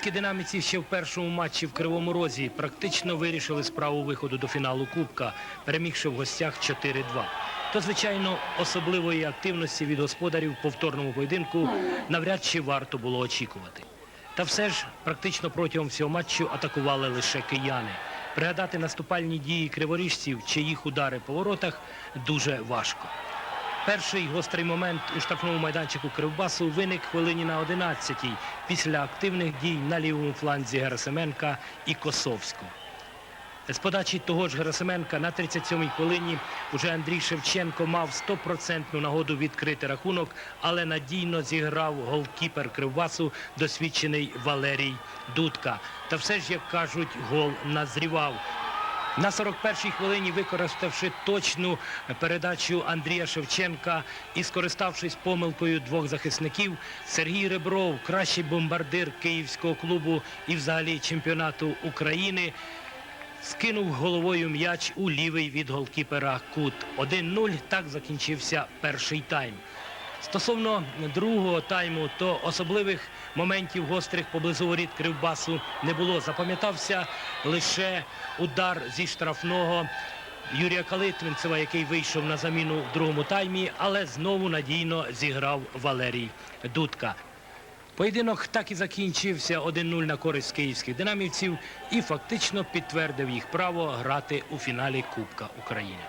Київські динаміці ще в першому матчі в Кривому Розі практично вирішили справу виходу до фіналу Кубка, перемігши в гостях 4-2. То, звичайно, особливої активності від господарів в повторному поєдинку навряд чи варто було очікувати. Та все ж практично протягом всього матчу атакували лише кияни. Пригадати наступальні дії криворіжців чи їх удари по воротах дуже важко. Перший гострий момент у штрафному майданчику Кривбасу виник хвилині на 11-й після активних дій на лівому фланзі Герасименка і Косовського. З подачі того ж Герасименка на 37-й хвилині уже Андрій Шевченко мав стопроцентну нагоду відкрити рахунок, але надійно зіграв голкіпер Кривбасу, досвідчений Валерій Дудка. Та все ж, як кажуть, гол назрівав. На 41-й хвилині, використавши точну передачу Андрія Шевченка і скориставшись помилкою двох захисників, Сергій Ребров, кращий бомбардир київського клубу і взагалі чемпіонату України, скинув головою м'яч у лівий від голкіпера кут. 1-0 так закінчився перший тайм. Стосовно другого тайму, то особливих моментів гострих поблизу воріт Кривбасу не було. Запам'ятався лише удар зі штрафного Юрія Калитвинцева, який вийшов на заміну в другому таймі, але знову надійно зіграв Валерій Дудка. Поєдинок так і закінчився 1-0 на користь київських динамівців і фактично підтвердив їх право грати у фіналі Кубка України.